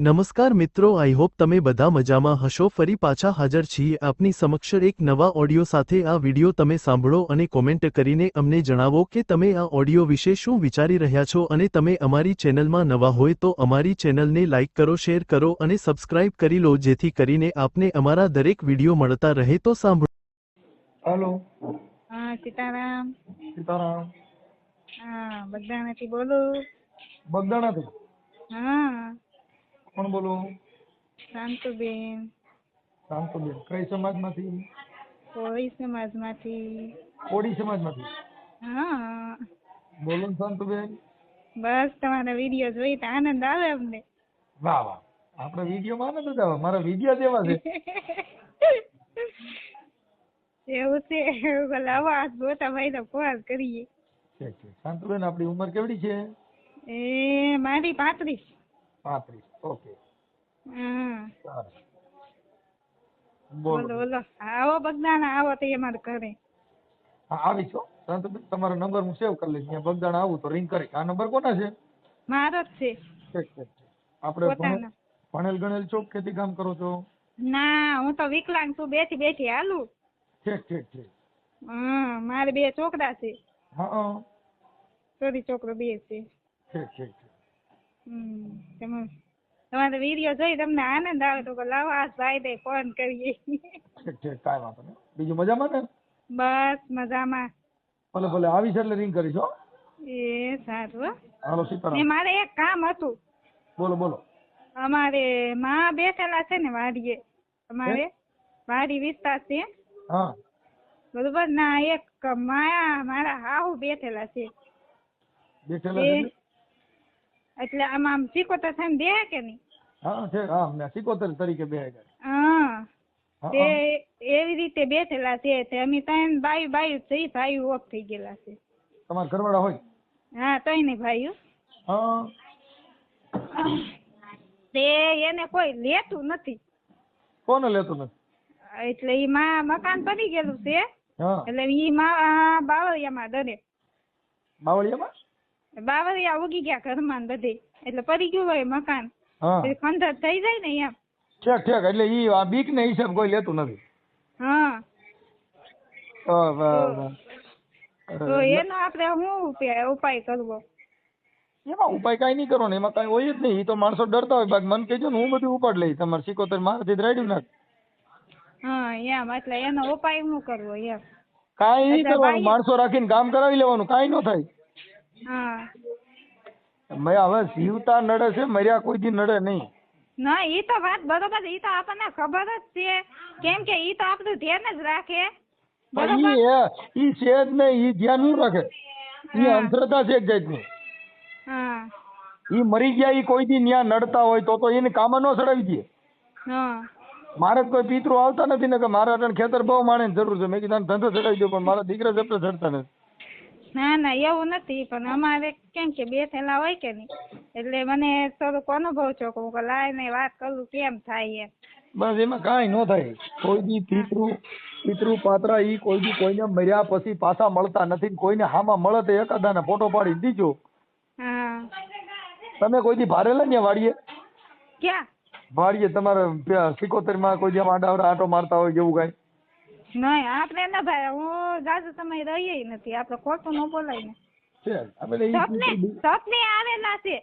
નમસ્કાર મિત્રો I hope તમે બધા મજામાં હશો. ફરી પાછા હાજર છીએ આપની સમક્ષ એક નવા ઓડિયો સાથે. આ વિડિયો તમે સાંભળો અને કોમેન્ટ કરીને અમને જણાવો કે તમે આ ઓડિયો વિશે શું વિચારી રહ્યા છો અને તમે અમારી ચેનલમાં નવા હોય તો અમારી ચેનલને લાઇક કરો શેર કરો અને સબસ્ક્રાઇબ કરી લો જેથી કરીને આપને અમારા દરેક વિડિયો મળતા રહે તો સાંભળો. હેલો. હા સીતારામ. સીતારામ. હા બગદાણાથી બોલું. બગદાણાથી? હા. કોણ બોલો? શાંતુબેન. શાંતુબેન. કઈ સમાજમાંથી? કોળી સમાજમાંથી. કોળી સમાજમાંથી? હા. બોલો શાંતુબેન. બસ તમારા વીડિયો જોઈ તો આનંદ આવે અમને. વાહ વાહ. આપણે વિડીયોમાં આનંદ જ આવે. મારા વીડિયો જેવા છે. એવું છે. ભલે આવો આજ મોટા ભાઈ તો ફોન કરીએ. શાંતુબેન આપણી ઉંમર કેવડી છે? એ મારી પાંત્રીસ. પાંત્રીસ. ઓકે. હા બોલો. બોલો બોલો. આવો બગદાણા આવો તો અમારે ઘરે. હા આવીશ હો તમારો નંબર હું સેવ કરી લઈશ. ત્યાં બગદાણા આવું તો રિંગ કરી. આ નંબર કોના છે? મારો જ છે. ઠીક ઠીક ઠીક. આપણે ભણેલ ગણેલ છો ખેતી કામ કરો છો? ના હું તો વિકલાંગ છું. બેઠી બેઠી હાલું. ઠીક ઠીક ઠીક. હા મારે બે છોકરા છે. હા ચોરી છોકરો બે છે. ઠીક ઠીક. ઠીક હમ તમે તમારો વીડિયો જોઈ તમને આનંદ આવે તો લાવો આ ભાઈ દે ફોન કરીએ. ઠીક ઠીક કાંઈ વાંધો નહીં. બીજું મજામાં ને? બસ મજામાં. ભલે ભલે આવીશ એટલે રિંગ કરીશ હો. એ સારું હાલો સીતારામ. મારે એક કામ હતું. બોલો બોલો. અમારે માં બેઠેલા છે ને વાડીએ. અમારે વાડી વિસ્તાર છે. હા. બરોબર? ના એક માયા મારા હાહુ બેઠેલા છે. બેઠેલા છે એટલે આમાં આમ સિકોતર થઈને બે કે નહીં? હા છે. હા મેં સિકોતેર તરીકે બે હા. તે એવી રીતે બેઠેલા છે તે. અમે ત્રણ બાયું બાયું થઈ ભાઈ ઓફ થઈ ગયેલા છે. તમારા ઘરવાળા હોય? હા ત્રણે ભાઈઓ હા. તે એને કોઈ લેતું નથી. કોને લેતું નથી? એટલે ઈ માં મકાન બની ગયેલું છે. એટલે ઈ માં બાવળિયામાં દરે. બાવળિયામાં? બાવળિયા ઉગી ગયા ઘરમાં ને બધે. એટલે પડી ગયું હોય મકાન. એટલે ખંડર થઈ જાય ને એમ ઠેક ઠેક. એટલે ઈ આ બીક ને હિસાબ કોઈ લેતું નથી. હા. તો એનો આપણે શું ઉપાય કરવો? એમાં ઉપાય કાંઈ નહીં કરો ને એમાં કાંઈ હોય જ નહીં. તો માણસો ડરતા હોય. બાકી મને કહેજો ને હું બધું ઉપાડ લઈ તમારે સિકોતેર મારાથી રાડ્યું નાખ. હા એમ. એટલે એનો ઉપાય શું કરવો એમ? કાંઈ નહીં કરવાનું. માણસો રાખીને કામ કરાવી લેવાનું. કાંઈ ન થાય. હા. મેં હવે જીવતા નડે છે મર્યા કોઈ દી નડે નહીં. ના ઈ તો વાત બરોબર ઈ તો આપણને ખબર જ છે. કેમ કે ઈ તો આપણું ધ્યાન જ રાખે. ઈ ઈ છે જ ને ઈ ધ્યાનનું રાખે. ઈ. અંધશ્રદ્ધા છે એક જાતની. હા. ઈ મરી ગયા ઈ કોઈ દી ન્યા નડતા હોય તો તો એને કામ નો ચડાવી દે. હા. મારે કોઈ પિતૃ આવતા નથી ને કે મારા ખેતર બહુ માણે જરૂર છે. મેં કીધું ધંધો ચડાવી દો પણ મારા દીકરા જપ્ત ચડતા નથી. ના ના એવું નથી પણ અમારે કેમ કે બે થેલા હોય કે નહીં? એટલે મને થોડુંક અનુભવ છો કે હું કે વાત કરું કેમ થાય એમ? બસ એમાં કાંઈ ન થાય. કોઈ બી પિતૃ પિતૃ પાત્ર ઈ કોઈ દી કોઈને મર્યા પછી પાછા મળતા નથી ને કોઈને હામાં મળે તો એકાદાને ફોટો પાડી દીજો. તમે કોઈ દી ભારે ને વાડીએ ક્યાં? વાડીએ તમારે સિકોતેરમાં કોઈ જેમ આડાવડા આટો મારતા હોય જેવું કાંઈ? નહીં આપણે ના ભાઈ હું જાજુ સમય રહીએ નથી. આપણે ખોટું ન બોલાય ને. સપને સપને આવેલા છે.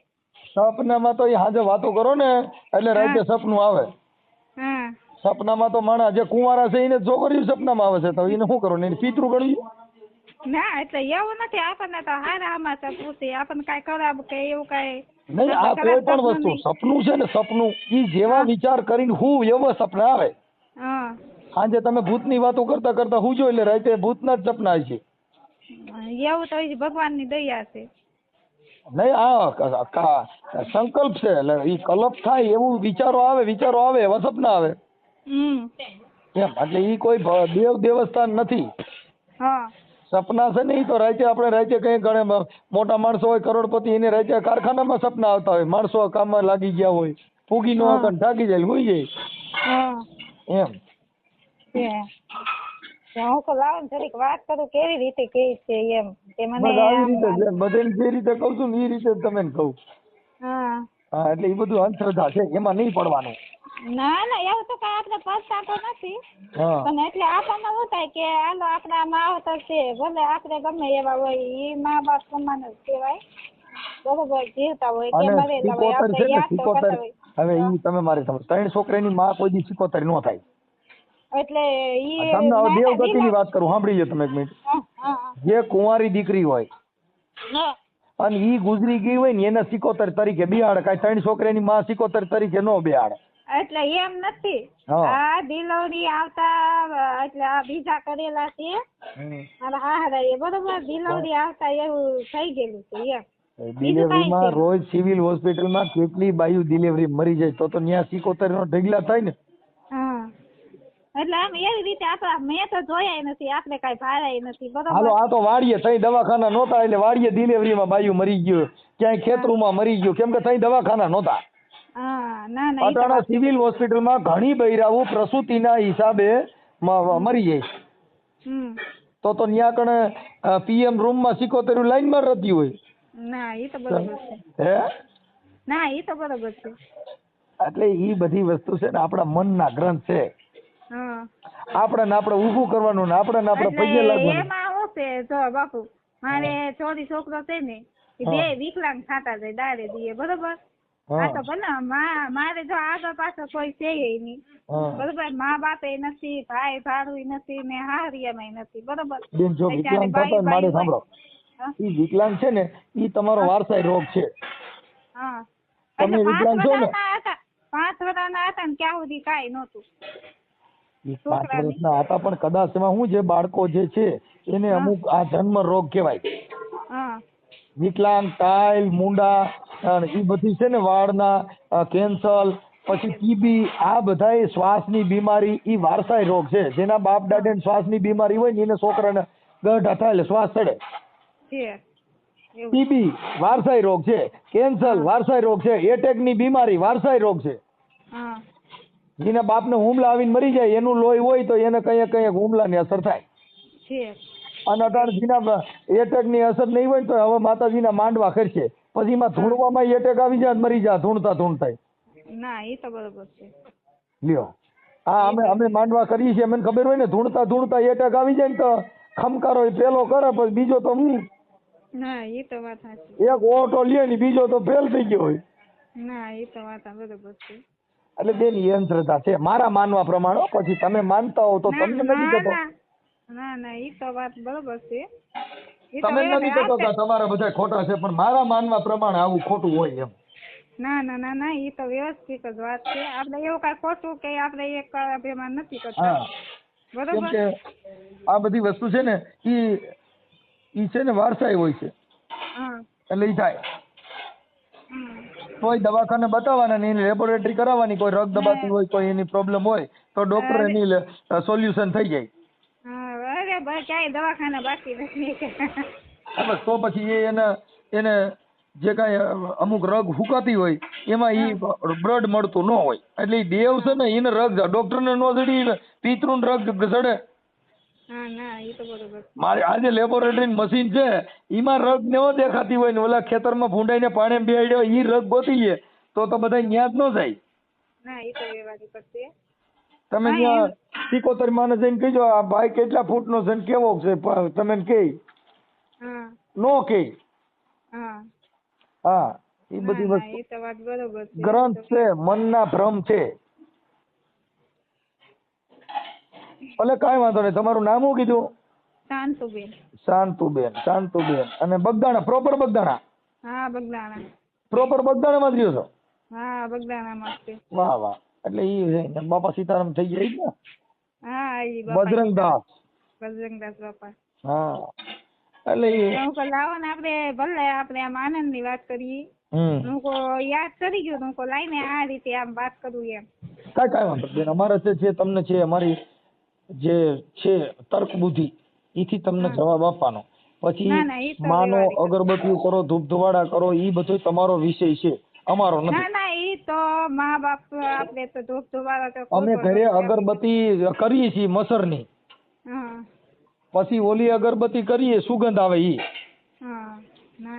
સપનામાં તો હાજે વાતો કરો ને એટલે રાતે સપનું આવે. સપનામાં તો માણસ જે કુંવારા છે એને છોકરીઓ સપનામાં આવે છે તો એને શું કરો એને પિતૃ ગણ્યું? ના એટલે એવું નથી. આપણને તો હારા આમાં સપનું છે આપણને કઈ ખરાબ કે એવું કઈ. નહીં આ કોઈ પણ વસ્તુ. સપનું છે ને સપનું ઈ જેવા વિચાર કરીને હું એવા સપના આવે. હા. સાંજે તમે ભૂતની વાતો કરતા કરતા હું જો એટલે રાતે ભૂતના જ સપના છે એવું તો ભગવાનની દયા છે. નહીં આ સંકલ્પ છે એટલે એ કલ્પ થાય એવું વિચારો આવે વિચારો આવે એવા સપના આવે. એમ એટલે એ કોઈ દેવ દેવસ્થાન નથી. હા. સપના છે ને ઈ તો રાતે આપણે રાતે કઈ ગણે મોટા માણસો હોય કરોડપતિ એને રાતે કારખાનામાં સપના આવતા હોય. માણસો કામમાં લાગી ગયા હોય. ફૂગી નો. થાકી જાય હોય જાય. એમ. હું તો લાવો જરીક વાત કરું કેવી રીતે કે છે એમ. કે મને. બધાને જે રીતે કહું છું ને એ રીતે તમે કહું. હા. એટલે એ બધું અંધશ્રદ્ધા છે એમાં નહીં પડવાનું. ના ના એવું તો કઈ આપણે પસ્તાતો નથી. પણ એટલે આપણને શું થાય કે હાલો આપણા માવતર છે ભલે આપણે ગમે એવા હોય એ મા બાપ સમાન જ કહેવાય. બરોબર જીવતા હોય કે મરેલા હોય આપણે યાદ તો કરતા હોય. હવે તમે મારે સમજ ત્રણ છોકરાની માં કોઈ દી સિકોતર નો થાય. એટલે ઈ તમને હવે દેવગતિની વાત કરું સાંભળી લો તમે એક મિનિટ. હા, હા, હા. જે કુંવારી દીકરી હોય અને ઈ ગુજરી ગઈ હોય ને એને સિકોતર તરીકે બિહાડે. કાંઈ ત્રણ છોકરાની માં સિકોતર તરીકે નો બિહાડે. એટલે એમ નથી. આ દિલવરી આવતા એટલે આ બીજા કરેલા છે. અને હારા એ બરોબર દિલવરી આવતા એવું થઈ ગયેલું છે એમ. ડિલિવરીમાં રોજ સિવિલ હોસ્પિટલમાં કેટલી બાયુ ડિલિવરી મરી જાય તો તો ન્યા સિકોતર નો ઢગલા થાય ને. હા એટલે આમ એવી રીતે આપણા મેં તો જોયા નથી આપણે કઈ ભાળ્યા નથી હાલો આ તો વાડીએ તઈ દવાખાના નહોતા એટલે વાડીએ ડિલિવરીમાં બાયું મરી ગયું. ક્યાંય ખેતરુમાં મરી ગયું. કેમ કે તઈ દવાખાના નહોતા. અટાણા સિવિલ હોસ્પિટલમાં ઘણી બૈરાઓ પ્રસૂતિના હિસાબે મરી જાય તો તો ન્યા કણે પીએમ રૂમમાં સિકોતેરું લાઈનમાં રહેતી હોય. ના ઈ તો બરોબર છે. હે? ના ઈ તો બરોબર છે. એટલે ઈ બધી વસ્તુ છે ને આપણા મનના ગ્રંથ છે. આપણે ને આપણે ઊભું કરવાનું ને આપણે ને આપણે પગે લાગવાનું. એમાં શું છે? જો બાપુ મારે ચોરી છોકરો છે ને બે વિકલાંગ થતા જાય દાડે દીએ બરોબર? આ તો ભલે મારે જો આગળ પાછળ કોઈ છે નહીં. બરોબર? મા બાપે નથી ભાઈ ભાડું નથી ને હારિયામાં નથી બરોબર? બેન જો વિકલાંગ થતા મારે સાંભળો. ઈ વિકલાંગ છે ને ઈ તમારો વારસાઈ રોગ છે. હા. તમે પાંચ વિકલાંગ છો ને? પાંચ વર્ષના હતા ને ક્યાં સુધી કાઈ નહોતું. પાંચ. વર્ષના હતા પણ કદાચ એમાં શું છે બાળકો જે છે એને અમુક આ જન્મ રોગ કહેવાય. વિકલાંગ ટાઈલ મુંડા એ બધી છે ને વાળના કેન્સર પછી ટીબી આ બધાય શ્વાસની બીમારી એ વારસાઈ રોગ છે. જેના બાપ દાદાને શ્વાસની બીમારી હોય ને એને છોકરાને ગઢ હતા એટલે શ્વાસ ચડે. ટીબી વારસાઈ રોગ છે. કેન્સર વારસાઈ રોગ છે. એટેકની બીમારી વારસાઈ રોગ છે. જેના બાપને હુમલા આવીને મરી જાય એનું લોહી હોય તો એને કંઈક કંઈક હુમલાની અસર થાય. અને અટાણ જેના એટેકની અસર નહીં હોય તો હવે માતાજીના માંડવા ખરશે. પછી એમાં ધૂણવામાં એટેક આવી જાય ને મરી જાય ધૂણતા ધૂણતા ના એ તો બરોબર છે. લ્યો. હા અમે અમે માંડવા કરીએ છીએ મને ખબર હોય ને ધૂણતા ધૂણતા એટેક આવી જાય ને તો ખમકારો પેલો કરે પછી બીજો તો હું? ના ઈ તો વાત સાચી. એક ઓટો લે ને બીજો તો ફેલ થઈ ગયો હોય. ના એ તો વાત બરોબર છે. એટલે બેન એ છે. મારા માનવા પ્રમાણે પછી તમે માનતા હો તો તમને નથી કહેતો ના. ના ઈ તો વાત બરોબર છે. તમે નથી કહેતો કે તમારા બધા ખોટા છે પણ મારા માનવા પ્રમાણે આવું ખોટું હોય એમ. ના ના ના ના ઈ તો વ્યવસ્થિત જ વાત છે. આપણે એવું કાંઈ ખોટું કે આપણે એક અભિમાન નથી કરતા. બરોબર? આ બધી વસ્તુ છે ને ઈ ઈ છે ને વારસાઈ હોય છે. હા. એટલે ઈ થાય. કોઈ દવાખાને બતાવવાના ને એની લેબોરેટરી કરાવવાની કોઈ રગ દબાતી હોય કોઈ એની પ્રોબ્લેમ હોય તો ડોક્ટર એની સોલ્યુશન થઈ જાય. ક્યાંય દવાખાના બાકી નથી. તો પછી એ એને એને જે કાંઈ અમુક રગ હુકાતી હોય એમાં ઈ બ્લડ મળતું ન હોય. એટલે દેવ છે ને એને રગ ડોક્ટરને ન જડી પિતૃને રગ જડે. મારે આજે લેબોરેટરી મશીન છે એમાં રગ ને દેખાતી હોય ને ઓલા ખેતરમાં ભૂંડાઈને પાણી બેહાડ્યો ઈ રગ ગોતી લે તો તો બધા ન્યા જ ન જાય ના તો તમે ત્યાં સિકોતર માને જઈને કહેજો આ ભાઈ કેટલા ફૂટનો છે ને કેવો છે તમે કે નો કે હા. એ બધી ના, ના, વસ્તુ ગ્રંથ છે મનના ભ્રમ છે. ભલે કાંઈ વાંધો નહીં. તમારું નામ શું કીધું? શાંતુબેન. શાંતુબેન શાંતુબેન. અને બગદાણા પ્રોપર બગદાણા? હા બગદાણા. પ્રોપર બગદાણામાં જ રહ્યો છો? હા બગદાણામાં જ વાહ વાહ. એટલે ઈ છે ને બાપા સીતારામ થઈ ગયા ને હા ઈ બાપા બજરંગદાસ. બજરંગદાસ બાપા. હા. એટલે ઈ લાવો ને આપણે ભલે આપણે આમ આનંદની વાત કરીએ. હું કો યાદ કરી ગયો હું કો લાઈને આ રીતે આમ વાત કરું એમ. કાંઈ કાંઈ વાંધો બેન અમારે જે છે તમને છે અમારી જે છે તર્ક બુદ્ધિ એથી તમને જવાબ આપવાનો. પછી ના, ના, માનો અગરબત્તી કરો ધૂપ ધુવાડા કરો ઈ બધું તમારો વિષય છે. અમારો નથી. ના ઈ તો મા બાપ આપણે તો ધૂપ ધુવાડા તો અમે ઘરે અગરબત્તી કરીએ છીએ મસરની. પછી ઓલી અગરબત્તી કરીએ સુગંધ આવે ઈ.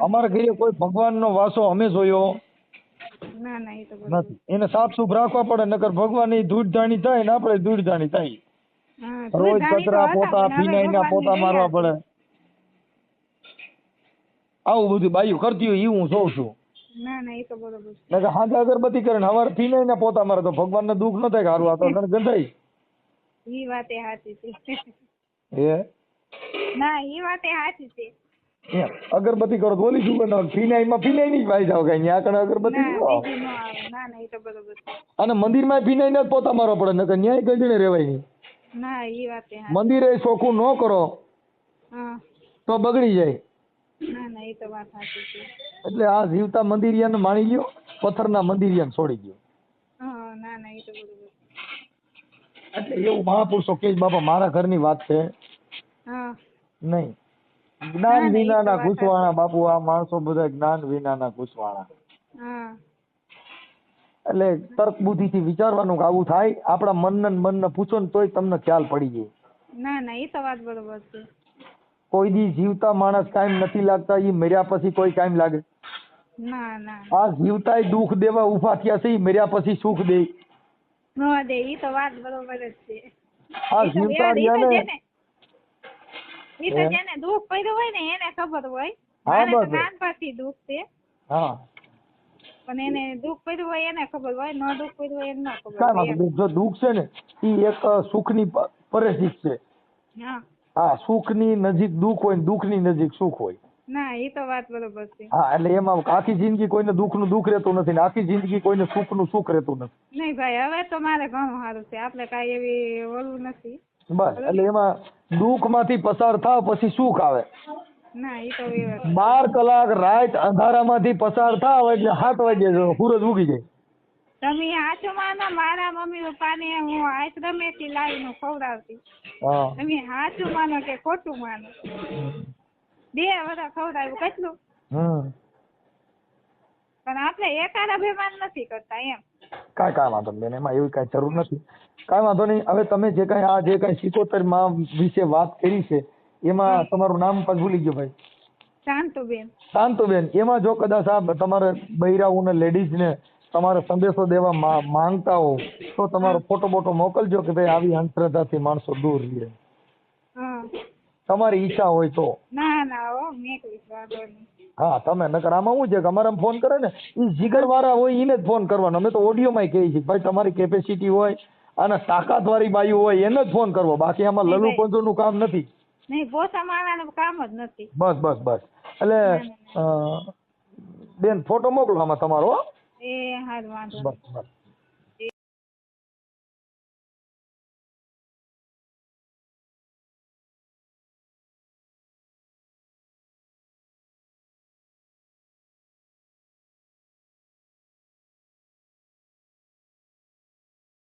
અમારા ઘરે કોઈ ભગવાનનો વાસો અમે જોયો ના ના એ નથી. એને સાફ સુફ રાખવા પડે નકર ભગવાન ધૂળ ધાણી થાય ને આપણે ધૂળ ધાણી થાય. રોજ કચરા પોતા ફિનાઈના પોતા મારવા પડે. આવું બધું બાયું કરતી હોય એ હું જોઉં છું. ના ના એ તો બરોબર છે. નકર હાંજે અગરબત્તી કરે ને હવારે ફિનાઈના પોતા મારે તો ભગવાનને દુઃખ ન થાય કે હારું આ તો ગંધાય ઈ વાતે સાચી છે. એ ના ઈ વાતે સાચી છે. અગરબત્તી કરો તો ઓલી શું કરે ફિનાઈમાં ફિનાઈ ની ભાઈ જાવ કઈ ન્યા કણ અગરબત્તી ના ન એ તો બરોબર અને મંદિરમાં ફિનાઈના ને પોતા મારવા પડે નકર ન્યાય ગંજણે રેવાય નહીં ના એ વાત એ હા મંદિરે ચોખ્ખું ન કરો હા. તો બગડી જાય. ના ના એ તો વાત સાચી છે. એટલે આ જીવતા મંદિરિયાને માણી લ્યો પથ્થરના મંદિરિયાને છોડી ગયો હા ના ના એ તો બરોબર. એટલે એવું મહાપુરુષો કે બાપા મારા ઘરની વાત છે. હા. નહીં. ના, જ્ઞાન ના, વિનાના ઘૂસવાણા બાપુ આ માણસો બધા જ્ઞાન વિનાના ઘૂસવાણા. હા. એટલે તર્ક બુદ્ધિથી વિચારવાનું કે આવું થાય આપણા મનને મનને પૂછો ને તોય તમને ખ્યાલ પડી જાય. ના ના એ તો વાત બરોબર છે. કોઈ દી જીવતા માણસ કાયમ નથી લાગતા એ મર્યા પછી કોઈ કાયમ લાગે. ના ના. આ જીવતા દુઃખ દેવા ઊભા થયા છે મર્યા પછી સુખ દે. નો દે એ તો વાત બરોબર જ છે. આ જીવતા રહ્યા જેને તો જેને દુઃખ પડ્યું હોય ને એને ખબર હોય. હા, બસ. નાનપણથી દુઃખ છે. હા. પણ એને દુઃખ પડ્યું હોય એને ખબર હોય ન દુઃખ પડ્યું હોય એને ન ખબર કાંઈ હોય વાંધો નહીં. જો દુઃખ છે ને એ એક સુખની પ- પરેશિક છે. હા. હા સુખની નજીક દુઃખ હોય ને દુઃખની નજીક સુખ હોય. ના એ તો વાત બરોબર છે. હા એટલે એમાં આખી જિંદગી કોઈને દુઃખનું દુઃખ રહેતું નથી ને આખી જિંદગી કોઈને સુખનું સુખ રહેતું નથી. નહીં ભાઈ હવે તો મારે ઘણું સારું છે. આપણે કાંઈ એવી ઓલું નથી. બસ એટલે એમાં દુઃખમાંથી પસાર થાવ પછી સુખ આવે. બાર કલાક રાત અંધારામાંથી પસાર થાવ એટલે સાત વાગે સૂરજ ઉગી જાય. તમે હાચું માનો મારા મમ્મી પપ્પાને હું આશ્રમેથી લાવીને ખવડાવતી. તમે હાચું માનો કે ખોટું માનો? બે બધા ખવડાવ્યું કેટલું? પણ આપણે એકાદ અભિમાન નથી કરતા એમ. કાંઈ કાંઈ વાંધો બેન એમાં એવી કાંઈ જરૂર નથી. કાંઈ વાંધો નહીં હવે તમે જે કાંઈ આ જે કાંઈ સિકોતેરમાં વિશે વાત કરી છે એમાં તમારું નામ પણ ભૂલી ગયો ભાઈ. શાંતુબેન. શાંતુબેન એમાં જો કદાચ આ તમારે બૈરાઓને લેડીઝને તમારે સંદેશો દેવા માંગતા હો તો તમારો ફોટો બોટો મોકલજો કે ભાઈ આવી અંધશ્રદ્ધાથી માણસો દૂર રહે. તમારી ઈચ્છા હોય તો. ના ના હો તમે નકર આમાં શું છે કે અમારે ફોન કરે ને એ જીગર વાળા હોય એને જ ફોન કરવાનો. અમે તો ઓડિયોમાં કહીએ છીએ ભાઈ તમારી કેપેસિટી હોય અને તાકાત વાળી બાયું હોય એને જ ફોન કરવો. બાકી આમાં લલુ નહીં. પંજોનું કામ નથી. નહીં પોતા મારવાનું કામ જ નથી. બસ બસ બસ. એટલે બેન ફોટો મોકલો આમાં તમારો હો. એ હાલ વાંધો બસ બસ.